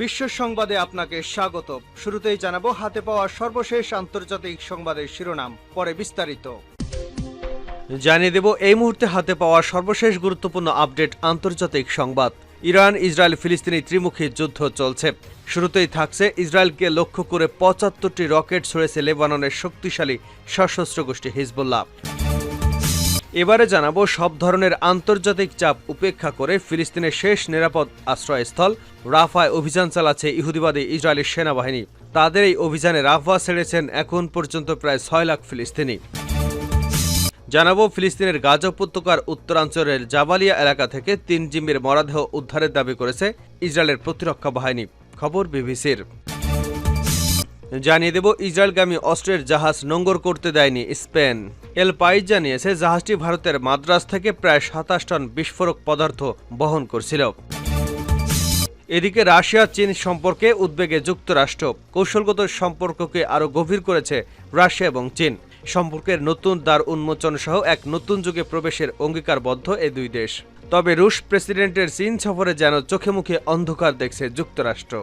বিশ্ব সংবাদে আপনাকে স্বাগত। শুরুতেই জানাব, হাতে পাওয়া সর্বশেষ আন্তর্জাতিক সংবাদের শিরোনাম, পরে বিস্তারিত। জানিয়ে দেব, এই মুহূর্তে হাতে পাওয়া সর্বশেষ গুরুত্বপূর্ণ আপডেট আন্তর্জাতিক সংবাদ। ইরান, ইসরায়েল, ফিলিস্তিনি ত্রিমুখী যুদ্ধ চলছে। শুরুতেই থাকছে ইসরায়েলকে লক্ষ্য করে পঁচাত্তরটি রকেট ছড়েছে লেবাননের শক্তিশালী সশস্ত্র গোষ্ঠী হিজবুল্লাহ। এবারে জানাব সব ধরনের আন্তর্জাতিক চাপ উপেক্ষা করে ফিলিস্তিনের শেষ নিরাপদ আশ্রয়স্থল। রাফায় অভিযান চালাচ্ছে ইহুদিবাদী ইসরায়েলি সেনাবাহিনী। তাদের এই অভিযানে রাফা ছেড়েছেন এখন পর্যন্ত প্রায় ছয় লাখ ফিলিস্তিনি। জানাব ফিলিস্তিনের গাজা উপত্যকার উত্তরাঞ্চলের জাবালিয়া এলাকা থেকে তিন জিম্মির মরাদেহ উদ্ধারের দাবি করেছে ইসরায়েলের প্রতিরক্ষা বাহিনী। খবর বিবিসির। জানিয়ে দেব, ইসরায়েলগামী অস্ত্রের জাহাজ নোঙ্গর করতে দেয়নি স্পেন। এল পাইজ জানিয়েছে, জাহাজটি ভারতের মাদ্রাজ থেকে প্রায় সাতাশ টন বিস্ফোরক পদার্থ বহন করছিল। এদিকে রাশিয়া, চীন সম্পর্কে উদ্বেগে যুক্তরাষ্ট্র। কৌশলগত সম্পর্ককে আরও গভীর করেছে রাশিয়া এবং চীন। সম্পর্কের নতুন দ্বার উন্মোচন সহ এক নতুন যুগে প্রবেশের অঙ্গীকারবদ্ধ এই দুই দেশ। তবে রুশ প্রেসিডেন্টের চীন সফরে যেন চোখে মুখে অন্ধকার দেখছে যুক্তরাষ্ট্র।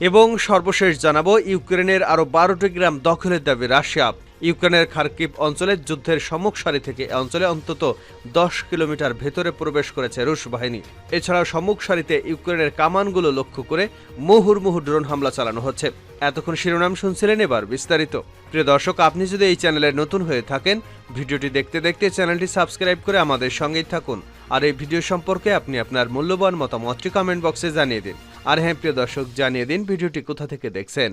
এবং সর্বশেষ জানাব, ইউক্রেনের আরও বারোটি গ্রাম দখলের দাবি রাশিয়া। ইউক্রেনের খার্কিভ অঞ্চলে যুদ্ধের সম্মুখ সারি থেকে এ অঞ্চলে অন্তত দশ কিলোমিটার ভেতরে প্রবেশ করেছে রুশ বাহিনী। এছাড়াও সম্মুখ সারিতে ইউক্রেনের কামানগুলো লক্ষ্য করে মুহুর্মুহু ড্রোন হামলা চালানো হচ্ছে। এতক্ষণ শিরোনাম শুনছিলেন এবার বিস্তারিত। প্রিয় দর্শক, আপনি যদি এই চ্যানেলে নতুন হয়ে থাকেন, ভিডিওটি দেখতে দেখতে চ্যানেলটি সাবস্ক্রাইব করে আমাদের সঙ্গেই থাকুন। আর এই ভিডিও সম্পর্কে আপনি আপনার মূল্যবান মতামতটি কমেন্ট বক্সে জানিয়ে দিন। আর হ্যাঁ প্রিয় দর্শক, জানিয়ে দিন ভিডিওটি কোথা থেকে দেখছেন।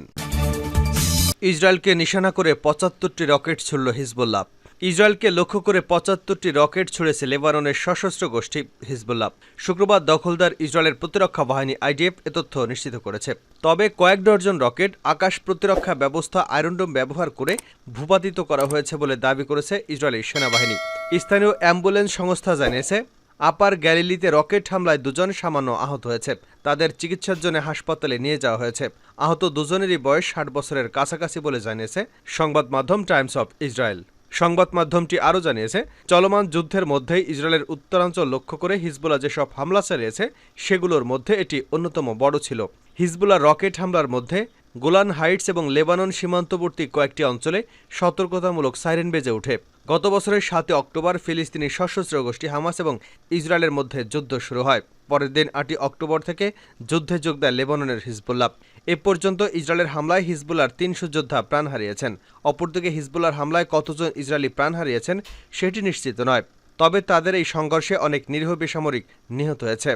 ইসরায়েলকে নিশানা করে পঁচাত্তরটি রকেট ছুড়ল হিজবুল্লাহ। ইসরায়েলকে লক্ষ্য করে পঁচাত্তরটি রকেট ছুড়েছে লেবাননের সশস্ত্র গোষ্ঠী হিজবুল্লাহ। শুক্রবার দখলদার ইসরায়েলের প্রতিরক্ষা বাহিনী আইডিএফ এ তথ্য নিশ্চিত করেছে। তবে কয়েক ডজন রকেট আকাশ প্রতিরক্ষা ব্যবস্থা আয়রনডোম ব্যবহার করে ভূপাতিত করা হয়েছে বলে দাবি করেছে ইসরায়েলি সেনাবাহিনী। স্থানীয় অ্যাম্বুলেন্স সংস্থা জানিয়েছে, আপার গ্যালিলিতে রকেট হামলায় দুজন সামান্য আহত হয়েছে। তাদের চিকিৎসার জন্য হাসপাতালে নিয়ে যাওয়া হয়েছে। আহত দুজনেরই বয়স ষাট বছরের কাছাকাছি বলে জানিয়েছে সংবাদ মাধ্যম টাইমস অফ ইসরায়েল। সংবাদ মাধ্যমটি আরও জানিয়েছে, চলমান যুদ্ধের মধ্যেই ইসরায়েলের উত্তরাঞ্চল লক্ষ্য করে হিজবুলা যেসব হামলা চালিয়েছে, সেগুলোর মধ্যে এটি অন্যতম বড় ছিল। হিজবুলা রকেট হামলার মধ্যে গোলান হাইটস এবং লেবানন সীমান্তবর্তী কয়েকটি অঞ্চলে সতর্কতামূলক সাইরেন বেজে ওঠে। গত বছরের সাতই অক্টোবর ফিলিস্তিনি সশস্ত্র গোষ্ঠী হামাস এবং ইসরায়েলের মধ্যে যুদ্ধ শুরু হয়। পরের দিন আটই অক্টোবর থেকে যুদ্ধে যোগ দেয় লেবাননের হিজবুল্লাহ। এ পর্যন্ত ইসরায়েলের হামলায় হিজবুল্লার তিনশো যোদ্ধা প্রাণ হারিয়েছেন। অপরদিকে হিজবুল্লার হামলায় কতজন ইসরায়েলি প্রাণ হারিয়েছেন সেটি নিশ্চিত নয়। তবে তাদের এই সংঘর্ষে অনেক নিরীহ বেসামরিক নিহত হয়েছে।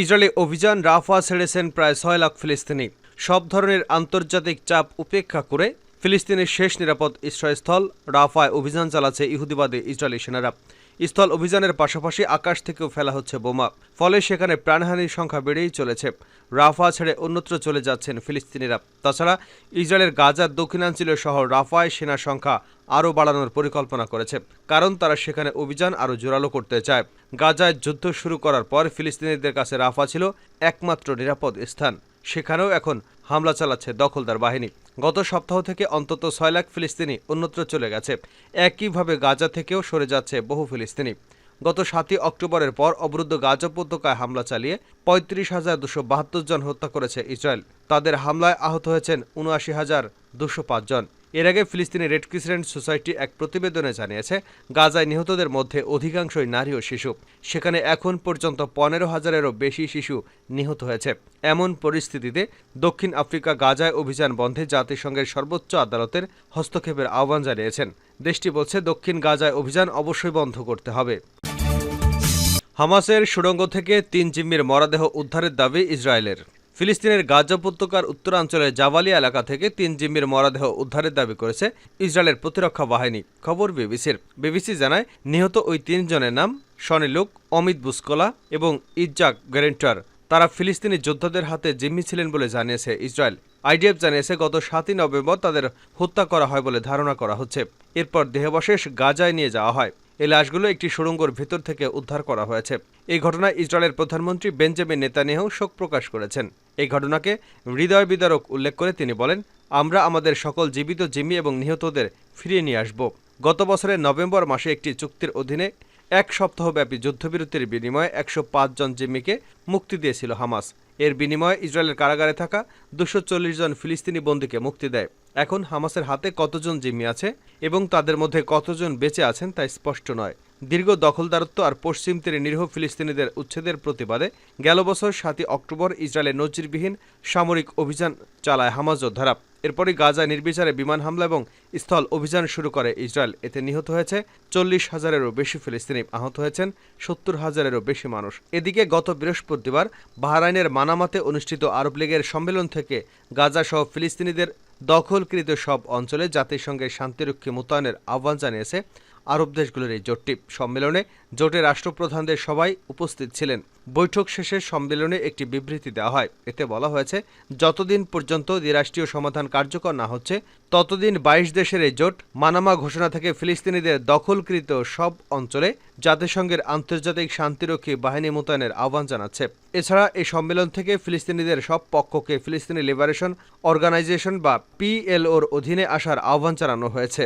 ইসরায়েলি অভিযান রাফা ছেড়েছেন প্রায় ছয় লাখ ফিলিস্তিনি। সব ধরনের আন্তর্জাতিক চাপ উপেক্ষা করে ফিলিস্তিনের শেষ নিরাপদ আশ্রয়স্থল রাফায় অভিযান চালাচ্ছে ইহুদিবাদী ইসরায়েলি সেনারা। স্থল অভিযানের পাশাপাশি আকাশ থেকেও ফেলা হচ্ছে বোমা। ফলে সেখানে প্রাণহানির সংখ্যা বেড়েই চলেছে। রাফা ছেড়ে অন্যত্র চলে যাচ্ছেন ফিলিস্তিনিরা। তাছাড়া ইসরায়েলের গাজার দক্ষিণাঞ্চলীয় শহর রাফায় সেনা সংখ্যা আরও বাড়ানোর পরিকল্পনা করেছে, কারণ তারা সেখানে অভিযান আরও জোরালো করতে চায়। গাজায় যুদ্ধ শুরু করার পর ফিলিস্তিনিদের কাছে রাফা ছিল একমাত্র নিরাপদ স্থান। সেখানেও এখন হামলা চালাচ্ছে দখলদার বাহিনী। গত সপ্তাহ থেকে অন্তত ছয় লাখ ফিলিস্তিনি অন্যত্র চলে গেছে। একইভাবে গাজা থেকেও সরে যাচ্ছে বহু ফিলিস্তিনি। গত সাতই অক্টোবরের পর অবরুদ্ধ গাজা উপত্যকায় হামলা চালিয়ে পঁয়ত্রিশ হাজার দুশো বাহাত্তর জন হত্যা করেছে ইসরায়েল। তাদের হামলায় আহত হয়েছেন উনআশি হাজার দুশো জন। এর আগে ফিলিস্তিনি রেড ক্রিসেন্ট সোসাইটি এক প্রতিবেদনে জানিয়েছে, গাজায় নিহতদের মধ্যে অধিকাংশই নারী ও শিশু। সেখানে এখন পর্যন্ত পনেরো হাজারেরও বেশি শিশু নিহত হয়েছে। এমন পরিস্থিতিতে দক্ষিণ আফ্রিকা গাজায় অভিযান বন্ধে জাতিসংঘের সর্বোচ্চ আদালতের হস্তক্ষেপের আহ্বান জানিয়েছেন। দেশটি বলছে, দক্ষিণ গাজায় অভিযান অবশ্যই বন্ধ করতে হবে। হামাসের সুড়ঙ্গ থেকে তিন জিম্মির মরাদেহ উদ্ধারের দাবি ইসরায়েলের। ফিলিস্তিনের গাজা উপত্যকার উত্তরাঞ্চলের জাবালিয়া এলাকা থেকে তিন জিম্মির মরাদেহ উদ্ধারের দাবি করেছে ইসরায়েলের প্রতিরক্ষা বাহিনী। খবর বিবিসির। বিবিসি জানায়, নিহত ওই তিনজনের নাম শনিলুক অমিত বুসকলা এবং ইজ্জাক গ্যারেন্টার। তারা ফিলিস্তিনি যোদ্ধাদের হাতে জিম্মি ছিলেন বলে জানিয়েছে ইসরায়েল। আইডিএফ জানিয়েছে, গত সাতই নভেম্বর তাদের হত্যা করা হয় বলে ধারণা করা হচ্ছে। এরপর দেহাবশেষ গাজায় নিয়ে যাওয়া হয়। এই লাশগুলো একটি সুড়ঙ্গর ভেতর থেকে উদ্ধার করা হয়েছে। এই ঘটনায় ইসরায়েলের প্রধানমন্ত্রী বেঞ্জামিন নেতানিয়াহু শোক প্রকাশ করেছেন। এই ঘটনাকে হৃদয় বিদারক উল্লেখ করে তিনি বলেন, আমরা আমাদের সকল জীবিত জিম্মি এবং নিহতদের ফিরিয়ে নিয়ে আসব। গত বছরের নভেম্বর মাসে একটি চুক্তির অধীনে এক সপ্তাহব্যাপী যুদ্ধবিরতির বিনিময়ে একশো পাঁচ জন জিম্মিকে মুক্তি দিয়েছিল হামাস। এর বিনিময়ে ইসরায়েলের কারাগারে থাকা দুশো জন ফিলিস্তিনি বন্দীকে মুক্তি দেয়। এখন হামাসের হাতে কতজন জিম্মি আছে এবং তাদের মধ্যে কতজন বেঁচে আছেন তা স্পষ্ট নয়। দীর্ঘ দখলদারত্ব আর পশ্চিম তীরে নিরীহ ফিলিস্তিনিদের উচ্ছেদের প্রতিবাদে গেল বছর সাতই অক্টোবর ইসরায়েলে নজিরবিহীন সামরিক অভিযান চালায় হামাজ যোদ্ধারা। এরপরই গাজায় নির্বিচারে বিমান হামলা এবং স্থল অভিযান শুরু করে ইসরায়েল। এতে নিহত হয়েছে চল্লিশ হাজারেরও বেশি ফিলিস্তিনি। আহত হয়েছেন সত্তর হাজারেরও বেশি মানুষ। এদিকে গত বৃহস্পতিবার বাহরাইনের মানামাতে অনুষ্ঠিত আরব লীগের সম্মেলন থেকে গাজা সহ ফিলিস্তিনিদের দখলকৃত সব অঞ্চলে জাতিসংঘের শান্তিরক্ষী মোতায়েনের আহ্বান জানিয়েছে আরব দেশগুলোর এই জোটটি সম্মেলনে জোটের রাষ্ট্রপ্রধানদের সবাই উপস্থিত ছিলেন। বৈঠক শেষে সম্মেলনে একটি বিবৃতি দেওয়া হয়। এতে বলা হয়েছে, যতদিন পর্যন্ত দ্বিরাষ্ট্রীয় সমাধান কার্যকর না হচ্ছে, ততদিন বাইশ দেশের এই জোট মানামা ঘোষণা থেকে ফিলিস্তিনিদের দখলকৃত সব অঞ্চলে জাতিসংঘের আন্তর্জাতিক শান্তিরক্ষী বাহিনী মোতায়েনের আহ্বান জানাচ্ছে। এছাড়া এই সম্মেলন থেকে ফিলিস্তিনিদের সব পক্ষকে ফিলিস্তিনি লিবারেশন অর্গানাইজেশন বা পিএলওর অধীনে আসার আহ্বান জানানো হয়েছে।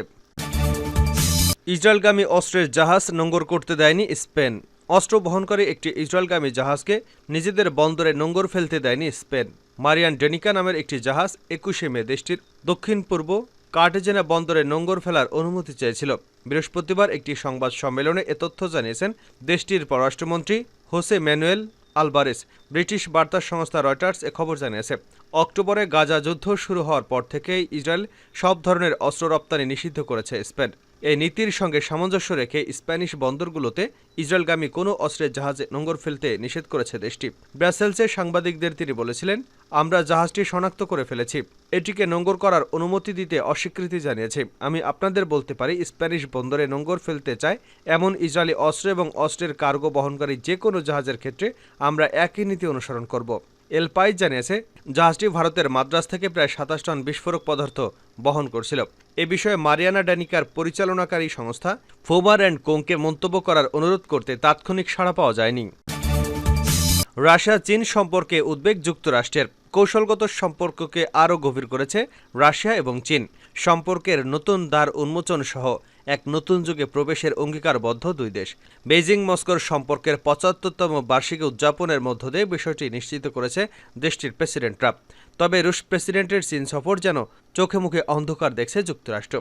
ইসরায়েলগামী অস্ত্রের জাহাজ নোঙ্গর করতে দেয়নি স্পেন। অস্ত্র বহনকারী একটি ইসরায়েলগামী জাহাজকে নিজেদের বন্দরে নোঙ্গর ফেলতে দেয়নি স্পেন। মারিয়ান ডেনিকা নামের একটি জাহাজ একুশে মে দেশটির দক্ষিণ পূর্ব কার্টেজেনা বন্দরে নোঙ্গর ফেলার অনুমতি চেয়েছিল। বৃহস্পতিবার একটি সংবাদ সম্মেলনে এ তথ্য জানিয়েছেন দেশটির পররাষ্ট্রমন্ত্রী হোসে ম্যানুয়েল আলবারেস। ব্রিটিশ বার্তা সংস্থা রয়টার্স এ খবর জানিয়েছে, অক্টোবরে গাজা যুদ্ধ শুরু হওয়ার পর থেকেই ইসরায়েল সব ধরনের অস্ত্র রপ্তানি নিষিদ্ধ করেছে স্পেন। এই নীতির সঙ্গে সামঞ্জস্য রেখে স্প্যানিশ বন্দরগুলোতে ইসরায়েলগামী কোনো অস্ত্রের জাহাজে নোঙর ফেলতে নিষেধ করেছে দেশটি। ব্রাসেলসে সাংবাদিকদের তিনি বলেছিলেন, আমরা জাহাজটি শনাক্ত করে ফেলেছি। এটিকে নোঙ্গর করার অনুমতি দিতে অস্বীকৃতি জানিয়েছে। আমি আপনাদের বলতে পারি, স্প্যানিশ বন্দরে নোঙর ফেলতে চায় এমন ইসরায়েলি অস্ত্র এবং অস্ত্রের কার্গো বহনকারী যে কোনো জাহাজের ক্ষেত্রে আমরা একই নীতি অনুসরণ করব। এলপাইজ জানিয়েছে জাহাজটি ভারতের মাদ্রাজ থেকে প্রায় সাতাশ টন বিস্ফোরক পদার্থ বহন করছিল। এ বিষয়ে মারিয়ানা ড্যানিকার পরিচালনাকারী সংস্থা ফোবার অ্যান্ড কোংকে মন্তব্য করার অনুরোধ করতে তাৎক্ষণিক সাড়া পাওয়া যায়নি। রাশিয়া, চীন সম্পর্কে উদ্বেগ যুক্তরাষ্ট্রের কৌশলগত সম্পর্ককে আরও গভীর করেছে রাশিয়া এবং চীন। সম্পর্কের নতুন দ্বার উন্মোচন সহ এক নতুন যুগে প্রবেশের অঙ্গীকারবদ্ধ দুই দেশ। বেইজিং মস্কোর সম্পর্কের পঁচাত্তরতম বার্ষিকী উদযাপনের মধ্য দিয়ে বিষয়টি নিশ্চিত করেছে দেশটির প্রেসিডেন্ট ট্রাম্প। তবে রুশ প্রেসিডেন্টের চীন সফর যেন চোখে মুখে অন্ধকার দেখছে যুক্তরাষ্ট্র।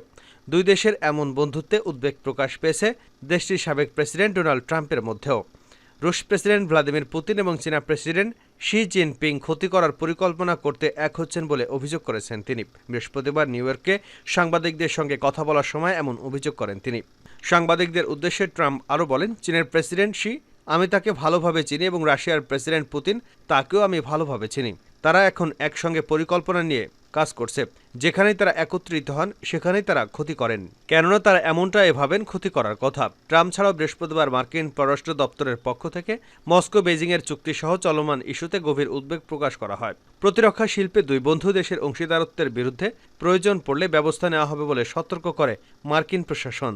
দুই দেশের এমন বন্ধুত্বে উদ্বেগ প্রকাশ পেয়েছে দেশটির সাবেক প্রেসিডেন্ট ডোনাল্ড ট্রাম্পের মধ্যেও। রুশ প্রেসিডেন্ট ভ্লাদিমির পুতিন এবং চীনা প্রেসিডেন্ট শি জিনপিং ক্ষতি করার পরিকল্পনা করতে এক হচ্ছেন বলে অভিযোগ করেছেন তিনি। বৃহস্পতিবার নিউ ইয়র্কে সাংবাদিকদের সঙ্গে কথা বলার সময় এমন অভিযোগ করেন তিনি। সাংবাদিকদের উদ্দেশ্যে ট্রাম্প আরও বলেন, চীনের প্রেসিডেন্ট শি, আমি তাকে ভালোভাবে চিনি এবং রাশিয়ার প্রেসিডেন্ট পুতিন, তাকেও আমি ভালোভাবে চিনি। তারা এখন একসঙ্গে পরিকল্পনা নিয়ে কাজ করছে। যেখানেই তারা একত্রিত হন, সেখানেই তারা ক্ষতি করেন। কেননা তারা এমনটাই ভাবেন ক্ষতি করার কথা। ট্রাম্প ছাড়াও বৃহস্পতিবার মার্কিন পররাষ্ট্র দপ্তরের পক্ষ থেকে মস্কো বেজিংয়ের চুক্তি সহ চলমান ইস্যুতে গভীর উদ্বেগ প্রকাশ করা হয়। প্রতিরক্ষা শিল্পে দুই বন্ধু দেশের অংশীদারত্বের বিরুদ্ধে প্রয়োজন পড়লে ব্যবস্থা নেওয়া হবে বলে সতর্ক করে মার্কিন প্রশাসন।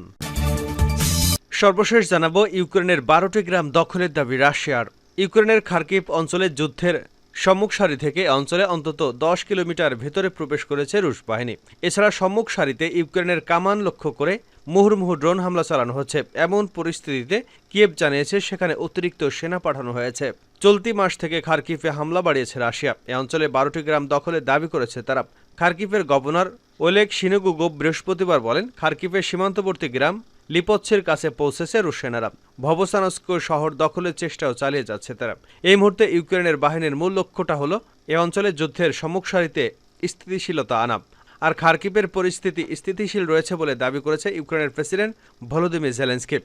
সর্বশেষ জানাব, ইউক্রেনের বারোটি গ্রাম দখলের দাবি রাশিয়ার। ইউক্রেনের খার্কিভ অঞ্চলে যুদ্ধের সম্মুখ সারি থেকে অঞ্চলে অন্তত দশ কিলোমিটার ভেতরে প্রবেশ করেছে রুশ বাহিনী। এছাড়া সম্মুখ সারিতে ইউক্রেনের কামান লক্ষ্য করে মুহুর্মুহু ড্রোন হামলা চালানো হচ্ছে। এমন পরিস্থিতিতে কিয়েভ জানিয়েছে, সেখানে অতিরিক্ত সেনা পাঠানো হয়েছে। চলতি মাস থেকে খার্কিফে হামলা বাড়িয়েছে রাশিয়া। এ অঞ্চলে বারোটি গ্রাম দখলে দাবি করেছে তারা। খার্কিফের গভর্নর ওলেগ সিনেগুগো বৃহস্পতিবার বলেন খার্কিফের সীমান্তবর্তী গ্রাম লিপচ্ছের কাছে পৌঁছেছে রুশ সেনারা ভবসানস্ক শহর দখলের চেষ্টাও চালিয়ে যাচ্ছে তারা। এই মুহূর্তে ইউক্রেনের বাহিনীর মূল লক্ষ্যটা হলো এ অঞ্চলে যুদ্ধের সম্মুখ সারিতে স্থিতিশীলতা আনা। আর খার্কিপের পরিস্থিতি স্থিতিশীল রয়েছে বলে দাবি করেছে ইউক্রেনের প্রেসিডেন্ট ভলোদিমির জেলেন্সকি।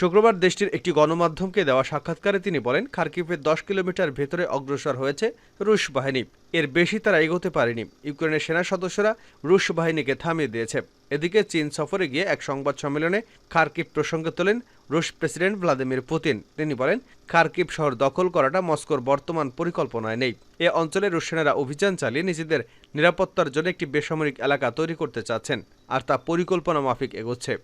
শুক্রবার দেশটির একটি গণমাধ্যমকে দেওয়া সাক্ষাৎকারে তিনি বলেন খার্কিপের দশ কিলোমিটার ভেতরে অগ্রসর হয়েছে রুশ বাহিনী। এর বেশি তারা এগোতে পারেনি। ইউক্রেনের সেনা সদস্যরা রুশ বাহিনীকে থামিয়ে দিয়েছে। এদিকে চীন সফরে গিয়ে এক সংবাদ সম্মেলনে খার্কিপ প্রসঙ্গে তোলেন রুশ প্রেসিডেন্ট ভ্লাদিমির পুতিন। তিনি বলেন খার্কিপ শহর দখল করাটা মস্কোর বর্তমান পরিকল্পনায় নেই। এ অঞ্চলে রুশ সেনারা অভিযান চালিয়ে নিজেদের নিরাপত্তার জন্য একটি বেসামরিক এলাকা তৈরি করতে চাচ্ছেন, আর তা পরিকল্পনা মাফিক এগোচ্ছে।